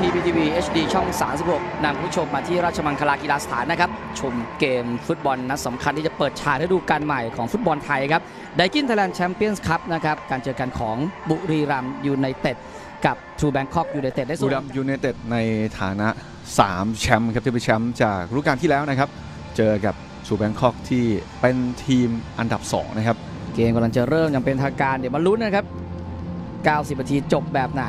PPTV HD ช่อง 36นำผู้ชมมาที่ราชมังคลากีฬาสถานนะครับ ชมเกมฟุตบอลนัดสำคัญที่จะเปิดฉากฤดูกาลใหม่ของฟุตบอลไทยครับไดกินไทยแลนด์แชมเปี้ยนส์คัพนะครับ การเจอกันของบุรีรัมย์ยูไนเต็ดกับทรูแบงคอกยูไนเต็ดได้บุส่วรีนรัมย์ยูไนเต็ดในฐานะ 3 แชมป์ครับที่เป็นแชมป์จากฤดูกาลที่แล้วนะครับ เจอกับชูแบงคอกที่เป็นทีมอันดับ 2 นะครับ เกมกำลังจะเริ่มอย่างเป็นทางการเดี๋ยวมาลุ้นนะครับ 90นาทีจบแบบไหน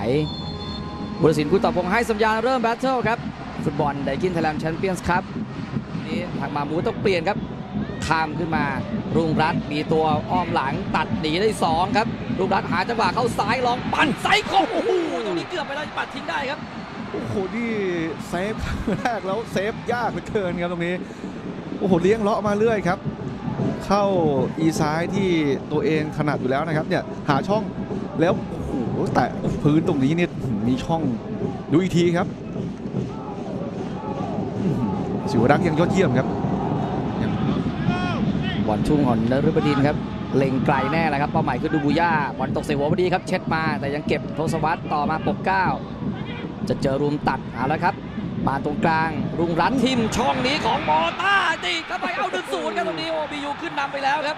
บุรศิลป์ผู้ต่อพงษ์ให้สัญญาณเริ่มแบทเทิลครับ ฟุตบอลไดกินไทยแลนด์แชมเปี้ยนส์คัพนี่ทางมามูต้องเปลี่ยนครับข้ามขึ้นมารุ่งรัตมีตัวอ้อมหลังตัดหนีได้2ครับรุ่งรัตหาจังหวะเข้าซ้ายลองปั่นไซส์ของโอ้โหตรงนี้เกือบไปแล้วปัดทิ้งได้ครับโอ้โหนี่เซฟแรกแล้วเซฟยากเหลือเกินครับตรงนี้โอ้โหเลี้ยงเลาะมาเรื่อยครับ เข้าอีซ้ายที่ตัวเองถนัดอยู่แล้วนะครับเนี่ยหาช่องแล้ว แต่พื้นตรงนี้เนี่ยมีช่องดูอีกทีครับสิวรักษ์ยังยอดเยี่ยมครับบอลชุ่งของนฤบดินครับเล็งไกลแน่แหละครับเป้าหมายคือดูบูย่าบอลตกใส่หัวพอดีครับ เช็ดมาแต่ยังเก็บโทศวัตต่อมาปกเก้าจะเจอรุมตัดเอาแล้วครับมาตรงกลาง รุงรันทิมช่องนี้ของมอต้าตีเข้าไปเอาหนึ่งศูนย์ครับตรงนี้โอบียูขึ้นนำไปแล้วครับ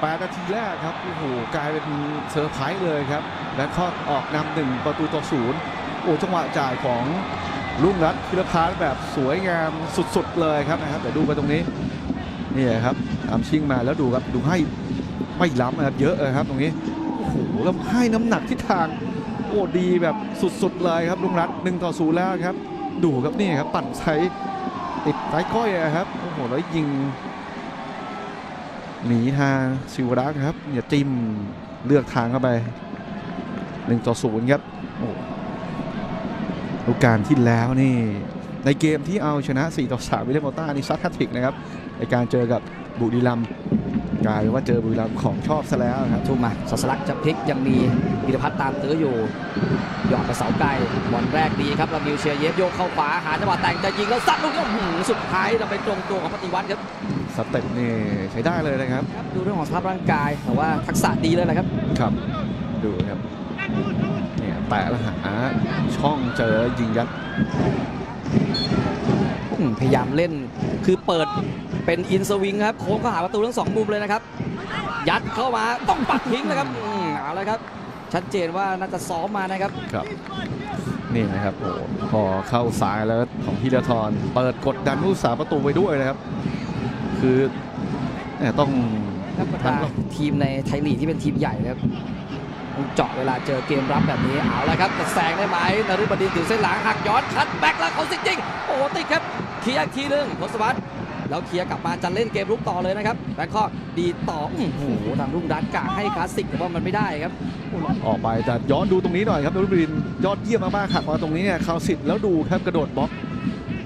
โอ้โหแปดนาทีแรกครับโอ้โหกลายเป็นเซอร์ไพรส์เลยครับ และข้อออกนำหนึ่งประตูต่อศูนย์โอ้จังหวะจ่ายของลุงรัตน์พิรพาแบบสวยงามสุดๆเลยครับนะครับเดี๋ยวดูไปตรงนี้นี่ครับตามชิงมาแล้วดูครับดูให้ไม่ล้ำนะครับเยอะเลยครับตรงนี้โอ้โหแล้วให้น้ำหนักทิศทางโอ้ดีแบบสุดๆเลยครับลุงรัตน์หนึ่งต่อศูนย์แล้วครับ ดูครับนี่ครับปั่นใช้ติดไร้ก้อยอะครับโอ้โหแล้วยิง หนีทางซิวรักษ์ครับอย่าจิ้มเลือกทางเข้าไป1ต่อ0ครับโอ้ลูกการที่แล้วนี่ ในเกมที่เอาชนะ 4 ต่อ 3 วิลเลมอต้านี่ซัดแฮตทริกนะครับ ในการเจอกับบุรีรัมกลายเป็นว่าเจอบุรีรัมของชอบซะแล้วครับทุ่มมาสัสลักจะพลิกยังมีพิรพัฒน์ตามตื้ออยู่ หยอดไปเสาไกลบอลแรกดีครับลามิวเชียเยฟโยกเข้าขวาหาจังหวะแต่งจะยิงแล้วซัดลูกนี้อื้อหือสุดท้ายเราไปตรงตัวของปฏิวัติครับ สเต็ปนี่ใช้ได้เลยนะครับครับ ดูเรื่องของสภาพร่างกายแต่ว่าทักษะดีเลยนะครับ ครับ ดูครับเนี่ยแตะแล้วหาช่องเจอยิงยัดอืมพยายามเล่นคือเปิดเป็นอินสวิงครับโค้งเข้าหาประตูทั้งสองมุมเลยนะครับ ยัดเข้ามาต้องปัดทิ้งนะครับอืมเอาละครับ ชัดเจนว่าน่าจะซ้อมมานะครับครับนี่นะครับโอ้พอเข้าซ้ายแล้วของธีรทรเปิดกดดันผู้สาประตูไปด้วยนะครับ คือแหม่ต้องธรรมทั้ดางทีมในไทยลีกที่เป็นทีมใหญ่นะครับต้องเจาะเวลาเจอเกมรับแบบนี้เอาละครับจะแซงได้ไหมนฤบดินถึงเส้นหลังหักย้อนคัดแบ็คแล้วเขาสิจริงโอ้โหติดครับเคลียร์อีกทีหนึงทศวรรษแล้วเคลียร์กลับมาจะเล่นเกมลุกต่อเลยนะครับแบงคอกดีต่ออื้อหือทางรุ่งดันกะให้คลาสสิกแต่ว่ามันไม่ได้ครับออกไปแต่ย้อนดูตรงนี้หน่อยครับนรุบดินยอดเยี่ยมมากๆหักมาตรงนี้เนี่ยคาวสิทธิ์แล้วดูครับกระโดดบล็อก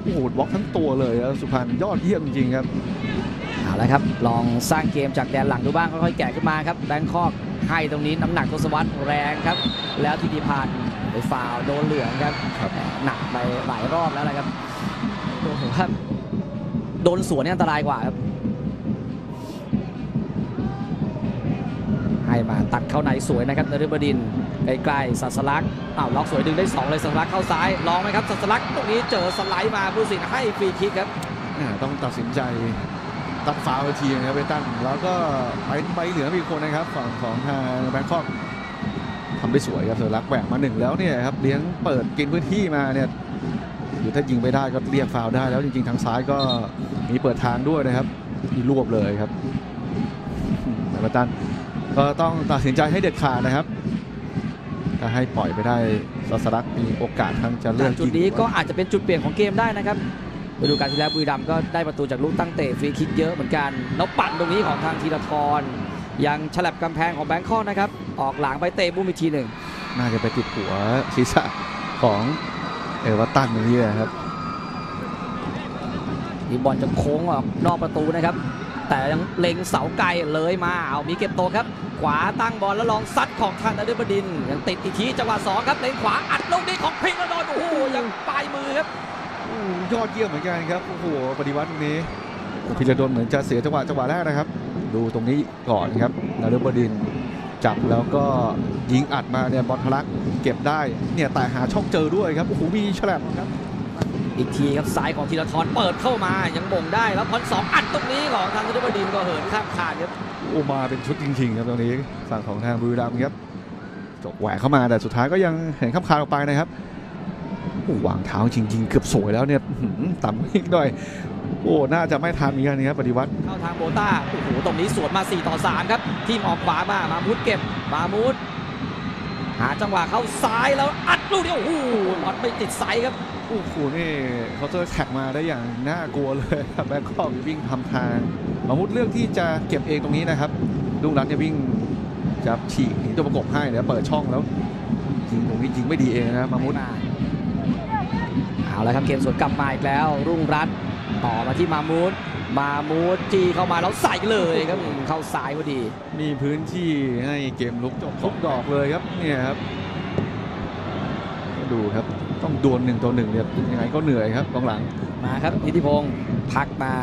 โอ้โหบล็อกทั้งตัวเลยแล้วสุพรรณยอดเยี่ยมจริงๆครับ เอาละครับ ลองสร้างเกมจากแดนหลังดูบ้างค่อยๆแกะขึ้นมาครับแบงคอกให้ตรงนี้น้ำหนักทศวรรษแรงครับ แล้วทีดีพานไปฟาวล์โดนเหลืองครับครับหนักไปหลายรอบแล้วนะครับโอ้โหครับโดนสวนเนี่ยอันตรายกว่าครับ ให้มาตัดเข้าในสวยนะครับนฤบดินใกล้ๆสัสลักอ้าวล็อกสวยดึงได้สองเลยสัสลักเข้าซ้ายลองไหมครับสัสลักตรงนี้เจอสไลด์มาผู้สินให้ฟรีคิกครับอ่าต้องตัดสินใจ ตัดฟาวล์ไปทีนะครับเบตันแล้วก็ไปไปเหลือมีคนนะครับฝั่งของทางแบงคอกทำได้สวยครับเสือรักแหวกมาหนึ่งแล้วเนี่ยครับเลี้ยงเปิดกินพื้นที่มาเนี่ยคือถ้ายิงไม่ได้ก็เรียกฟาวได้แล้วจริงๆทางซ้ายก็มีเปิดทางด้วยนะครับมีรวบเลยครับแต่เบตันก็ต้องตัดสินใจให้เด็ดขาดนะครับถ้าให้ปล่อยไปได้สัสลักมีโอกาสทั้งจะเลือกจุดนี้ก็อาจจะเป็นจุดเปลี่ยนของเกมได้นะครับ ฤดูกาลที่แล้วบุรีรัมย์ก็ได้ประตูจากลูกตั้งเตะฟรีคิกเยอะเหมือนกันแล้วปั่นตรงนี้ของทางธีรทรยังฉลับกำแพงของแบงคอกนะครับ ออกหลังไปเตะบุ้มอีกทีหนึ่ง น่าจะไปติดหัวศีรษะของเอเวอร์ตันอย่างนี้นะครับนี่บอลจะโค้งออกนอกประตูนะครับ แต่ยังเล็งเสาไกลเลยมาเอามีเก็บโตะครับ ขวาตั้งบอลแล้วลองซัดของทางนฤบดินทร์ยังติดอีกทีจังหวะสองครับเล็งขวาอัดลูกนี้ของพิงค์แล้วโดนโอ้โหยังปลายมือครับอู้ ยอดเยี่ยมเหมือนกันครับโอ้โหปฏิวัติตรงนี้พิรดลเหมือนจะเสียจังหวะจังหวะแรกนะครับ ดูตรงนี้ก่อนครับนารุบดินจับแล้วก็ยิงอัดมาเนี่ยบอลทะลักเก็บได้เนี่ยแต่หาช่องเจอด้วยครับโอ้โหมีฉลับครับอีกทีครับซ้ายของธีรทรเปิดเข้ามายังบ่งได้แล้วพอลสองอัดตรงนี้ของทางธนบดินทร์ก็เหินข้ามคานครับโอ้มาเป็นชุดจริงๆครับตรงนี้ฝั่งของทางบุรีรัมย์ครับจบแหวกเข้ามาแต่สุดท้ายก็ยังเห็นข้ามคานออกไปนะครับ โอ้วางเท้าจริง ๆ เกือบสวยแล้วเนี่ยอื้อหือต่ำอีกหน่อย โอ้ น่าจะไม่ทันเหมือนกันนะครับปฏิวัติ เข้าทางโบต้า โอ้โห ตรงนี้สวนมา 4 ต่อ 3 ครับ ทีมออกขวามา มามุดเก็บ มามุดหาจังหวะเข้าซ้ายแล้วอัดลูกเดียวโอ้โหบอลไปติดไซส์ครับโอ้โหนี่เขาจะแท็กมาได้อย่างน่ากลัวเลยครับแบงคอกวิ่งทำทาง มามุดเลือกที่จะเก็บเองตรงนี้นะครับลุงรัตเนี่ยวิ่งจะฉีกหนีตัวประกบให้แล้วเปิดช่องแล้วยิงตรงนี้ยิงไม่ดีเองนะครับมามุดมา เอาละครับเกมสวนกลับมาอีกแล้ว รุ่งรัตน์ต่อมาที่มามูดมามูดจีเข้ามาแล้วใส่เลยครับอืมเข้าซ้ายพอดี มีพื้นที่ให้เกมลุกจบทุกดอกเลยครับเนี่ยครับดูครับต้องดวลหนึ่งต่อหนึ่งเนี่ยยังไงก็เหนื่อยครับกองหลังมาครับนิติพงศ์พักมา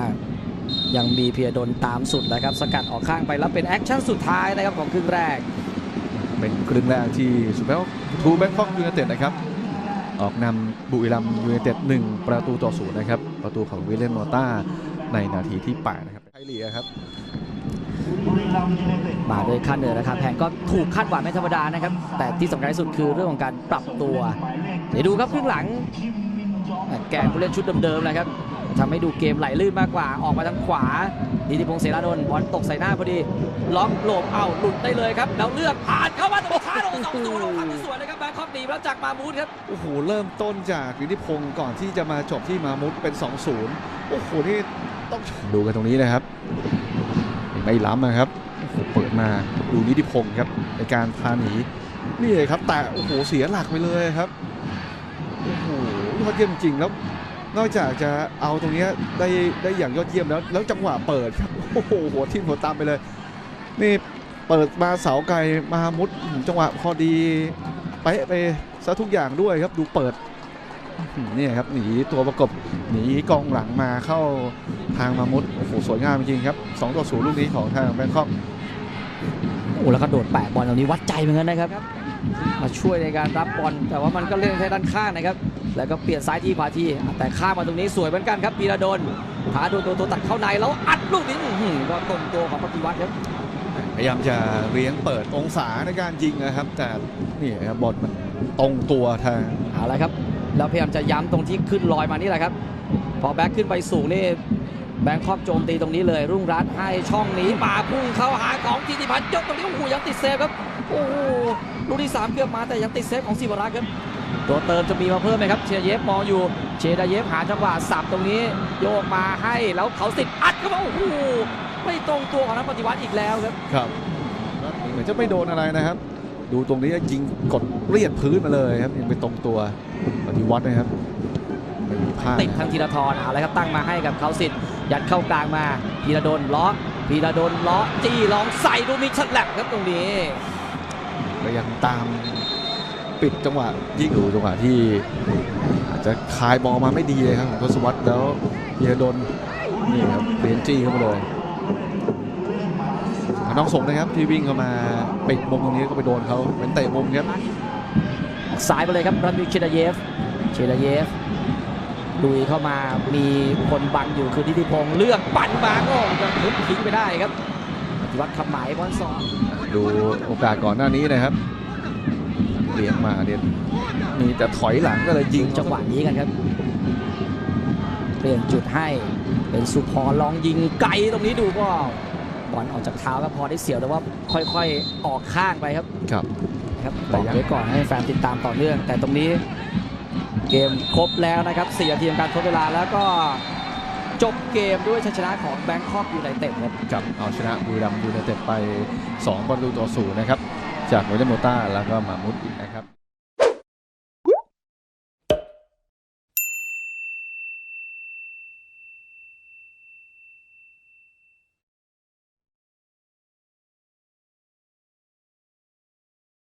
ยังมีเพียดนตามสุดนะครับ สกัดออกข้างไปแล้วเป็นแอคชั่นสุดท้ายนะครับของครึ่งแรก เป็นครึ่งแรกที่สุดแล้วทูแบงคอกยูไนเต็ดนะครับ ออกนำบุรีรัมย์ยูไนเต็ด1ประตูต่อศูนย์นะครับ ประตูของวิลเลนมอต้าในนาทีที่ 8 นะครับไทยลีกครับมาด้วยค่าเหนื่อยราคาแพงก็ถูกคาดหวังไม่ธรรมดานะครับ แต่ที่สำคัญที่สุดคือเรื่องของการปรับตัวเดี๋ยวดูครับครึ่งหลัง แกนผู้เล่นชุดเดิมๆนะครับทำให้ดูเกมไหลลื่นมากกว่าออกมาทางขวา นิติพงศ์เสรานนท์บอลตกใส่หน้าพอดี ล็อกหลบเอ้าหลุดได้เลยครับ แล้วเลือกผ่านเข้ามาตรงท้าลงสองศูนย์ลงทสวยเลยครับแบงคอกหนีแล้วจากมามูดครับ โอ้โห เริ่มต้นจากฤทธิพงศ์ก่อนที่จะมาจบที่มามุดเป็น2-0โอ้โห นี่ต้องดูกันตรงนี้นะครับ ไม่ล้ำนะครับโอ้โหเปิดมาดูนิติพงศ์ครับในการพาหนีนี่เลยครับ แต่โอ้โหเสียหลักไปเลยครับโอ้โหยอดเยี่ยมจริงแล้ว นอกจากจะเอาตรงนี้ได้ได้อย่างยอดเยี่ยมแล้ว แล้วจังหวะเปิดครับโอ้โหหัวทิ่มหัวตามไปเลย นี่เปิดมาเสาไกลมามุดจังหวะพอดีไปไปซะทุกอย่างด้วยครับดูเปิดนี่ครับหนีตัวประกบหนีกองหลังมาเข้าทางมามุดโอ้โหสวยงามจริงครับ2ต่อ0ลูกนี้ของทางแบงคอกโอ้แล้วก็โดดแปะบอลตรงนี้วัดใจเหมือนกันนะครับ มาช่วยในการรับบอลแต่ว่ามันก็เล่นแค่ด้านข้างนะครับ แล้วก็เปลี่ยนซ้ายทีขวาที แต่ข้ามมาตรงนี้สวยเหมือนกันครับพีระดลหาโดนตัวตัวตัดเข้าในแล้วอัดลูกนี้อื้อหือก็ตรงตัวของปฏิวัติครับพยายามจะเลี้ยงเปิดองศาในการยิงนะครับ แต่นี่ครับบอลมันตรงตัวทางเอาละครับแล้วพยายามจะย้ำตรงที่ขึ้นลอยมานี่แหละครับ พอแบ็คขึ้นไปสูงนี่แบงคอกโจมตีตรงนี้เลย รุ่งรัตน์ให้ช่องนี้มาพุ่งเข้าหาของจิติพันธ์ยกตรงนี้โอ้โหยังติดเซฟครับโอ้โหลูกที่สามเกือบมาแต่ยังติดเซฟของสิวรักษ์ครับ ตัวเติมจะมีมาเพิ่มไหมครับเชียร์เยฟมองอยู่เชยร์ดาเยฟหาจังหวะสับตรงนี้ โยกมาให้แล้วเขาสิทธิ์อัดเข้ามาโอ้โหไม่ตรงตัวของนักปฏิวัติอีกแล้วครับครับเหมือนจะไม่โดนอะไรนะครับ ดูตรงนี้ยิงกดเรียดพื้นมาเลยครับยังไปตรงตัวปฏิวัตินะครับไม่มีพลาดติดทางธีรทรเอาละครับตั้งมาให้กับเขาสิทธิ์ยัดเข้ากลางมาพีระดลล้อพีระดลล้อจี้ลองใส่ดูมีฉลับครับตรงนี้ก็ยังตาม ปิดจังหวะยิงดูจังหวะที่อาจจะคายบอลมาไม่ดีเลยครับของทศวรรษแล้วเพียดนนี่ครับเบนจี้เข้ามาเลยน้องสงนะครับที่วิ่งเข้ามาปิดมุมตรงนี้ก็ไปโดนเขาเป็นเตะมุมครับซ้ายไปเลยครับรันวิเชดาเยฟเชดาเยฟลุยเข้ามามีคนบังอยู่คือทิติพงศ์เลือกปั่นมาก็ยังทุบทิ้งไปได้ครับปฏิวัติคำหมายบอลสองดูโอกาสก่อนหน้านี้นะครับเลี้ยงมาเนี่ยมีแต่ถอยหลังก็เลยยิงจังหวะนี้กันครับ เปลี่ยนจุดให้เป็นสุพรลองยิงไกลตรงนี้ดูก็บอลออกจากเท้าก็พอได้เสียวแต่ว่าค่อยๆออกข้างไปครับครับครับแต่บอกยังไว้ก่อนให้แฟนติดตามต่อเนื่อง แต่ตรงนี้เกมครบแล้วนะครับ4นาทีของการทดเวลาแล้วก็จบเกมด้วยชัยชนะของแบงคอกยูไนเต็ดครับกับเอาชนะบุรีรัมย์ยูไนเต็ดไป 2 ประตูต่อศูนย์นะครับ จากโมเดลโมต้าแล้วก็มามุดอีกนะครับ